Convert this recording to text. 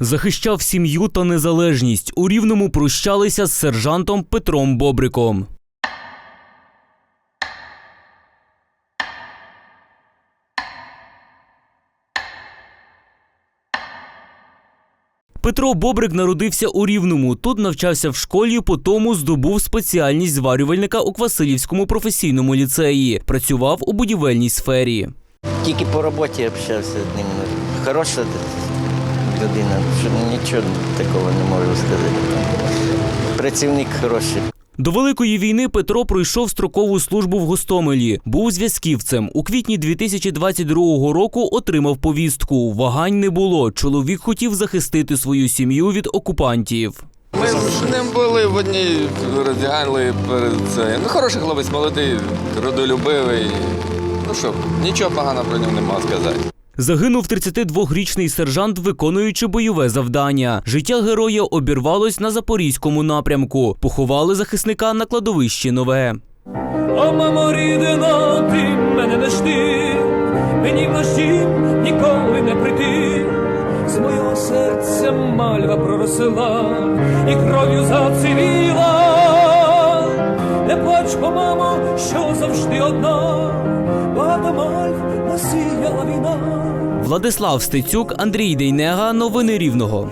Захищав сім'ю та незалежність. У рівному прощалися з сержантом Петром Бобриком. Петро Бобрик народився у Рівному. Тут навчався в школі, потому здобув спеціальність зварювальника у Квасилівському професійному ліцеї. Працював у будівельній сфері. Тільки по роботі общався з ним. Хороша людина, що нічого такого не можу сказати. Працівник хороший. До Великої війни Петро пройшов строкову службу в Гостомелі. Був зв'язківцем. У квітні 2022 року отримав повістку. Вагань не було. Чоловік хотів захистити свою сім'ю від окупантів. Ми з ним були в одній роздягали перед це. Ну, хороший хлопець, молодий, родолюбивий. Ну що, нічого поганого про нього не можу сказати. Загинув 32-річний сержант, виконуючи бойове завдання. Життя героя обірвалось на запорізькому напрямку. Поховали захисника на кладовищі нове. О, мамо рідна, ти мене не жди, мені в наш ніколи не прийти. З мого серця мальва проросила і кров'ю зацвіла. Не плач, бо, мамо, що завжди одна, багато мальв насіяла війна. Владислав Стецюк, Андрій Дейнега, новини Рівного.